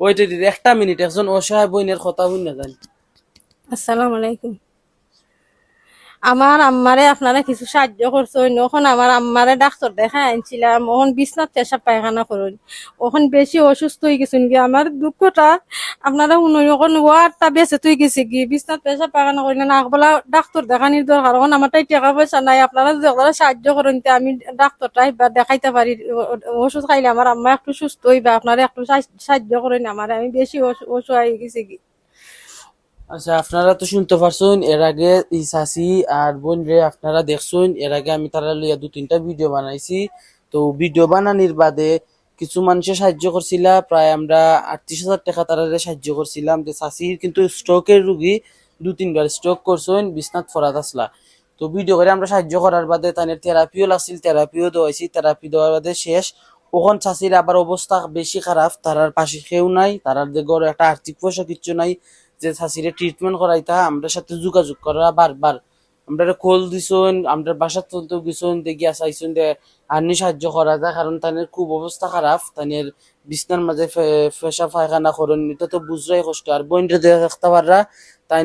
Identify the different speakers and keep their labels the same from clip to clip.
Speaker 1: ওইটা দিদি একটা মিনিট একজন অসহায় বইনের কথা বই না জানি
Speaker 2: আসসালামু আলাইকুম। আমার আম্মারে আপনারা কিছু সাহায্য করছেন ওখন আমার আম্মারে ডাক্তার দেখা আনছিলাম, ওখন বিছনাথ পেশাব পায়খানা করুন। ওখন বেশি অসুস্থ হয়ে গেছেন কি আমার দুঃখটা আপনারা ওখন ওয়ারটা বেঁচে তুই গেছে কি বিছনাথ পেশাব পায়খানা করি না বলা ডাক্তার দেখানির দরকার, ওখন আমার তাই টাকা পয়সা নাই, আপনারা যদি ওরা সাহায্য করেন আমি ডাক্তারটা দেখাইতে পারি ওষুধ খাইলে আমার আম্মা একটু সুস্থ হইবা, আপনারা একটু সাহায্য- করেন আমার, আমি বেশি অসু- হয়ে গেছি কি
Speaker 1: আচ্ছা আপনারা তো শুনতে পারছেন, এর আগে চাচি আর বোন রে আপনারা দেখছেন, এর আগে আমি তারা লইয়া দু তিনটা ভিডিও বানাইছি। তো ভিডিও বানানির বাদে কিছু মানুষের সাহায্য করছিলা, প্রায় আমরা আটত্রিশ হাজার টাকা তারা সাহায্য করছিলাম। যে চাচির কিন্তু স্ট্রোকের রুগী, দু তিনবার স্ট্রোক করছেন, বিশ্বনাথ ফরাত আসলা। তো ভিডিও করে আমরা সাহায্য করার বাদে তাদের থেরাপিও লাগছিল, থেরাপিও দেওয়াইছি, থেরাপি দেওয়ার বাদে শেষ। ওখান চাষির আবার অবস্থা বেশি খারাপ, তারার পাশে কেউ নাই, তারার যে গড় একটা আর্থিক পয়সা কিচ্ছু নাই। যে চাষিরে ট্রিটমেন্ট করাইতা আমরা সাথে যোগাযোগ করা বারবার। আমরা কল দিছুন আমরা বাসার তন্ত গেছুন দেখিয়া চাইছুন যে আনি সাহায্য করা যায়, কারণ তাদের খুব অবস্থা খারাপ। তাদের বিছনার মাঝে ফেসা ফায়খানা করুন, এটা তো বুঝরাই কষ্ট। আর বইনটা দেখতে পাররা তাই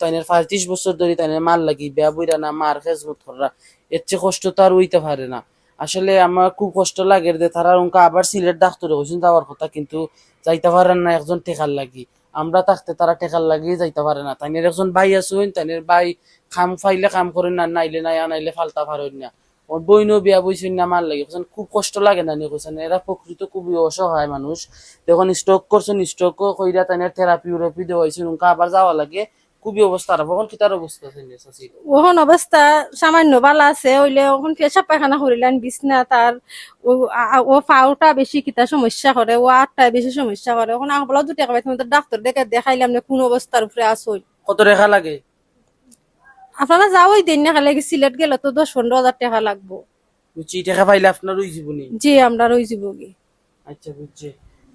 Speaker 1: তাইনের পঁয়ত্রিশ বছর ধরে তাইনের মার লাগি, বেয়া বইরা না, মার খেজমত করা। এর চেয়ে কষ্ট তো আর হইতে পারে না। আসলে আমার খুব কষ্ট লাগে যে তারা ওনকা আবার সিলেট ডাক্তারে হয়েছেন যাওয়ার কথা, কিন্তু যাইতে পারেন না, একজন টেকার লাগি। আমরা থাকতে তারা টেকার লাগিয়ে যাইতে পারে না। তাইনের একজন ভাই আছেন, তাইনের ভাই খাম ফাইলে কাম করেন না, নাইলে নাই, আনাইলে ফালতা পারেন না। ওর বইনও বিয়া বইছেন না মার লাগে। খুব কষ্ট লাগে না নিয়ে এরা প্রকৃত খুবই অসহায় মানুষ। যখন স্ট্রোক করছেন স্ট্রোকও কইরা তাইনের থেরাপি উরাপি দেওয়াইছেন আবার যাওয়া লাগে। খুবই অবস্থা এখন কি তার অবস্থা আছে
Speaker 2: ওহন অবস্থা সামান্য বালা আছে হইলে ওখান পেশাব পায়খানা করিলেন বিছনা তার ও ফাউটা বেশি কিতা সমস্যা করে ও আটটা বেশি সমস্যা করে। ওখানে আগবেলা দু টাকা পাইতাম ডাক্তার দেখে দেখাইলাম না কোন অবস্থার উপরে আসই
Speaker 1: কত রেখা লাগে?
Speaker 2: আপনারা যাওই দিন না খালে সিলেট গেলে তো দশ পনেরো হাজার টাকা লাগবো।
Speaker 1: বুঝছি টাকা পাইলে আপনার ওই জীবনী
Speaker 2: জি আমরা যাব কি
Speaker 1: আচ্ছা বুঝছি।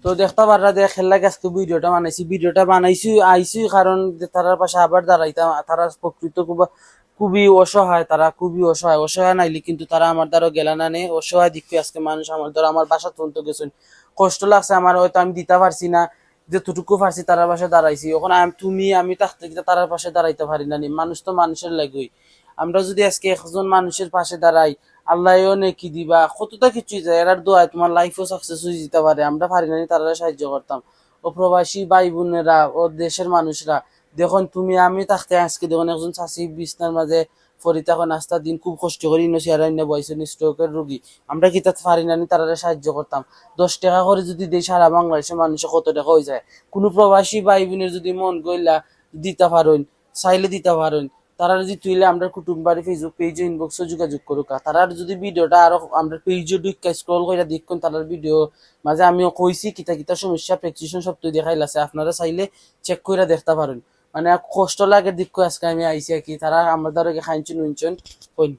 Speaker 1: তো দেখতে পাররা যে খেলা আজকে ভিডিওটা বানাইছি। ভিডিওটা বানাইছি, আইছি, কারণ তারার পাশে আবার দাঁড়াইতাম তারা প্রকৃত খুব- খুবই অসহায়, তারা খুবই অসহায়। অসহায় নাইলে কিন্তু তারা আমার দ্বারা গেলা না নে। অসহায় দিক আজকে মানুষ আমার দ্বারা আমার বাসা তন্ত গেছেন। কষ্ট লাগছে আমার, হয়তো আমি দিতে পারছি না। যতটুকু পারছি তারার পাশে দাঁড়াইছি। এখন তুমি, আমি থাকতে তারার পাশে দাঁড়াইতে পারি না নি। মানুষ তো মানুষের লাগেই। আমরা যদি আজকে একজন মানুষের পাশে দাঁড়াই আল্লাহও নেকি দিবা, কতটা কিছুই যায়। এরার দোয়ায় তোমার লাইফও সাকসেস হয়ে যেতে পারে। আমরা পারি না তারা সাহায্য করতাম। ও প্রবাসী ভাই বোনেরা ও দেশের মানুষরা, দেখুন তুমি, আমি থাকতে আজকে দেখুন একজন চাষি বিছনার মাঝে ফরিত এখন আস্তা দিন খুব কষ্ট করি নসিয়ারান্য বয়সেন স্ট্রোকের রোগী। আমরা কি তাতে পারি না তারা সাহায্য করতাম। দশ টাকা করে যদি দেই, সারা বাংলাদেশের মানুষের কত টাকা হয়ে যায়। কোনো প্রবাসী ভাই বোনের যদি মন গইলা দিতে পারেন, চাইলে দিতে পারেন। তারা যদি তুইলে আমরা কুটুম বাড়ি ফেসবুক পেজে ইনবক্সে যোগাযোগ করুক তারা যদি ভিডিওটা আরও আমরা পেজে ঢুকা স্ক্রল করে দেখুন তার ভিডিও মাঝে আমিও কইছি, কিতা কিতা সমস্যা প্রেকটিশন সব তুই দেখাইল আছে আপনারা চাইলে চেক করে দেখতে পারেন। মানে কষ্ট লাগে দিক আজকে আমি আইসি আর কি, তারা আমার দ্বারা খাইছেন উইনছেন কইন।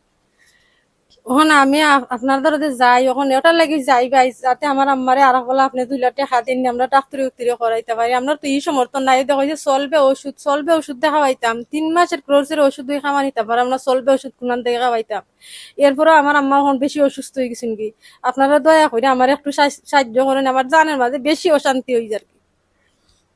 Speaker 2: ওখানে আমি আপনার দ্বারা যাই, ওখানে ওটা লাগি যাই ভাই, যাতে আমার আম্মারে আর বলা আপনি দুই লাখ টাকা দিন আমরা ডাক্তারি উত্তরি করাইতে পারি। আমরা তো এই সমর্থন নাই, দেখো যে চলবে ওষুধ চলবে ওষুধ দেখা পাইতাম। তিন মাসের কোর্সের ওষুধ দুই খাওয়া নিতে পারে, আমরা চলবে ওষুধ কোনান থেকে খাওয়াইতাম এরপরে আমার আম্মা এখন বেশি অসুস্থ হয়ে গেছেন কি? আপনারা দয়া করে আমার একটু সাহায্য- করেন, আমার জানের মাঝে বেশি অশান্তি হয়ে যায়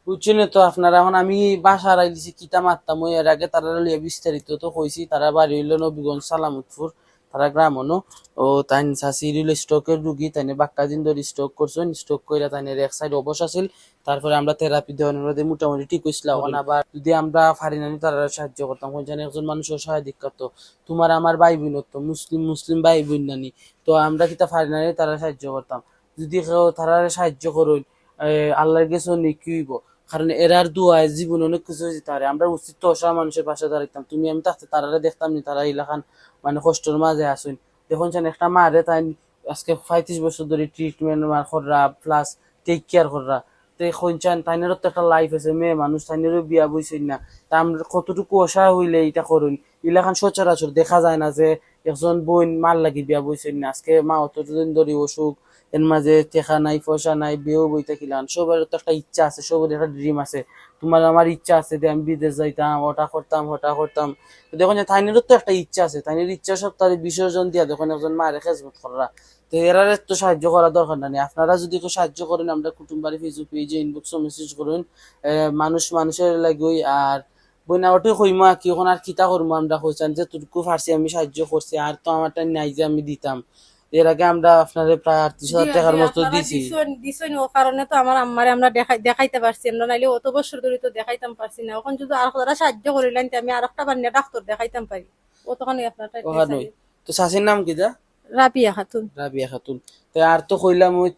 Speaker 1: বুঝছেন তো আপনারা, এখন আমি বাসা রাই দিছি, কিতা মারতাম এর আগে তারা বিস্তারিত তো কইছি, তারা বাড়ি হইল নবীগঞ্জ, সালামতপুর। তারা গ্রাম হনো ও তাই চাষি হইল স্ট্রোকের রুগী তাই বাক্কা দিন ধরে স্ট্রোক করছেন স্ট্রোক করে তাই এক সাইড অবশ আছিল তারপরে আমরা থেরাপি দেওয়ানোর মোটামুটি ঠিক হয়েছিল এখন আবার যদি আমরা ফারি নানি তারা সাহায্য করতাম। জানি একজন মানুষের সহায় দিক্কাত তো তোমার আমার ভাই বোন তো মুসলিম মুসলিম ভাই বোন নানি। তো আমরা কিতা ফারি নানি তারা সাহায্য করতাম। যদি কেউ তারা সাহায্য করুন আল্লাহর গেছে কি হইব? কারণ এরার দুয়ায় জীবন অনেক কিছু হয়েছে তারে। আমরা উচিত অসহায় মানুষের পাশে দাঁড়াইতাম। তুমি আমি তাতে তারা দেখতাম নি, তারা ইলাখান মানে কষ্টের মাঝে আসুন। দেখুন সেন একটা মারে তাই আজকে পঁয়ত্রিশ বছর ধরে ট্রিটমেন্ট করা প্লাস টেক কেয়ার করা তো এখন চান তাইনেরও তো একটা লাইফ আছে, মেয়ে মানুষ, তাইনেরও বিয়া বইছেন না। তা আমরা কতটুকু অসহায় হইলে এটা করুন। ইলাখান সচরাচর দেখা যায় না যে একজন বোন মার লাগি বিয়া বইছেন না। আজকে মা অতদিন ধরে অসুখ, এর মাঝে টেকা নাই, পয়সা নাই, বিয়েও বইতে কিলান সবার তো একটা ইচ্ছা আছে, সবার একটা ড্রিম আছে। তোমার আমার ইচ্ছা আছে যে আমি বিদেশ যাইতাম, ওটা করতাম ওটা করতাম। দেখুন যে তাইনেরও তো একটা ইচ্ছা আছে, তাইনের ইচ্ছা সব তার বিসর্জন দিয়া দেখুন একজন মায়ের খেজমত করা। তো এরা তো সাহায্য করা দরকার নাই। আপনারা যদি কেউ সাহায্য করেন, আমরা কুটুম্বারি ফেসবুক পেজে ইনবক্সে মেসেজ করুন। মানুষ মানুষের লাগই আর বইনা ওটাই কইমা কি এখন আর কিতা করব আমরা, কইছেন যে তুরকু ফার্সি আমি সাহায্য করছি, আর তো আমার টাইম নাই যে আমি দিতাম। এর আগে আমরা আপনাদের প্রায় আটত্রিশ হাজার টাকার মতো
Speaker 2: আপনারা
Speaker 1: দিছি।
Speaker 2: দিছেন- ও কারণে তো আমার আম্মারে আমরা দেখাইতে পারছি। না নাইলে অত বছর ধরে তো দেখাইতাম পারছি না। এখন যদি আর যারা সাহায্য করিলেন তে আমি আর একটা বান্যা ডাক্তার দেখাইতাম পারি। অতখানি আপনার
Speaker 1: তো শাসির নাম কিতা
Speaker 2: রাবিয়া খাতুন।
Speaker 1: রাবিয়া খাতুন। তো আর তো কইলাম ওই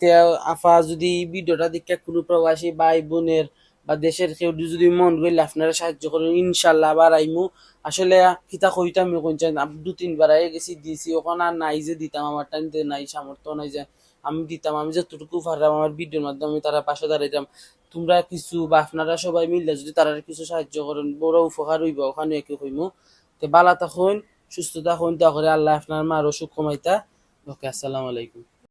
Speaker 1: আফা যদি ভিডিওটা দেখে কোনো প্রবাসী ভাই বোনের বা দেশের কেউ যদি মন গইলে আপনারা সাহায্য করেন, ইনশাল্লাহ আবার আইমু। আসলে কিতা কইতাম কইছেন দু তিনবার আই গেছি, দিছি, ওখানে আর নাই যে দিতাম, আমার টাইম নাই, সামর্থ্য নাই যে আমি দিতাম, আমি যতটুকু পারলাম আমার ভিডিওর মাধ্যমে তারা পাশে দাঁড়াইতাম। তোমরা কিছু বা আপনারা সবাই মিললে যদি তারা কিছু সাহায্য করেন, বড় উপকার হইব, ওখানে একে কইমু। তো বালা তখন সুস্থ তা করে আল্লাহ আপনার মারও সুখ কমাইতা। ওকে, আসসালামু আলাইকুম।